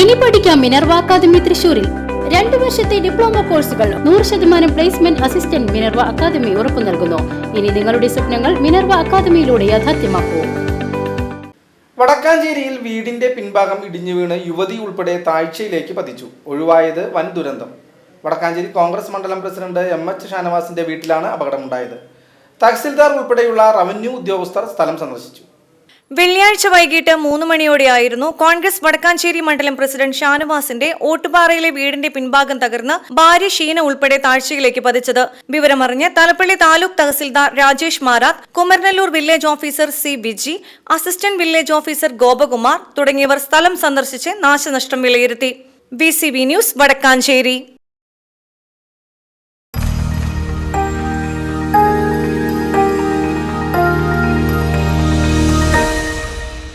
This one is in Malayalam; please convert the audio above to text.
ഇനി പഠിക്കാം മിനർവ അക്കാദമി തൃശൂരിൽ രണ്ടു വർഷത്തെ ഡിപ്ലോമ കോഴ്സുകൾ നൂറ് ശതമാനം പ്ലേസ്മെന്റ് അസിസ്റ്റന്റ് മിനർവ അക്കാദമി ഉറപ്പു നൽകുന്നു. ഇനി നിങ്ങളുടെ സ്വപ്നങ്ങൾ മിനർവ അക്കാദമിയിലൂടെ യാഥാർത്ഥ്യമാക്കൂ. വടക്കാഞ്ചേരിയിൽ വീടിന്റെ പിൻഭാഗം ഇടിഞ്ഞു വീണ് യുവതി ഉൾപ്പെടെ താഴ്ചയിലേക്ക് പതിച്ചു. ഒഴിവായത് വൻ ദുരന്തം. വടക്കാഞ്ചേരി കോൺഗ്രസ് മണ്ഡലം പ്രസിഡന്റ് എം എച്ച് ഷാനവാസിന്റെ വീട്ടിലാണ് അപകടമുണ്ടായത്. തഹസിൽദാർ ഉൾപ്പെടെയുള്ള റവന്യൂ ഉദ്യോഗസ്ഥർ സ്ഥലം സന്ദർശിച്ചു. വെള്ളിയാഴ്ച വൈകിട്ട് മൂന്ന് മണിയോടെയായിരുന്നു കോൺഗ്രസ് വടക്കാഞ്ചേരി മണ്ഡലം പ്രസിഡന്റ് ഷാനവാസിന്റെ ഓട്ടുപാറയിലെ വീടിന്റെ പിൻഭാഗം തകർന്ന് ഭാര്യ ഷീന ഉൾപ്പെടെ താഴ്ചയിലേക്ക് പതിച്ചത്. വിവരമറിഞ്ഞ് Thalappilly taluk tahsildar Rajesh Marath Kumaranallur village officer C Biji assistant village officer Gopakumar തുടങ്ങിയവർ സ്ഥലം സന്ദർശിച്ച് നാശനഷ്ടം വിലയിരുത്തി. B news Vadakkanchery.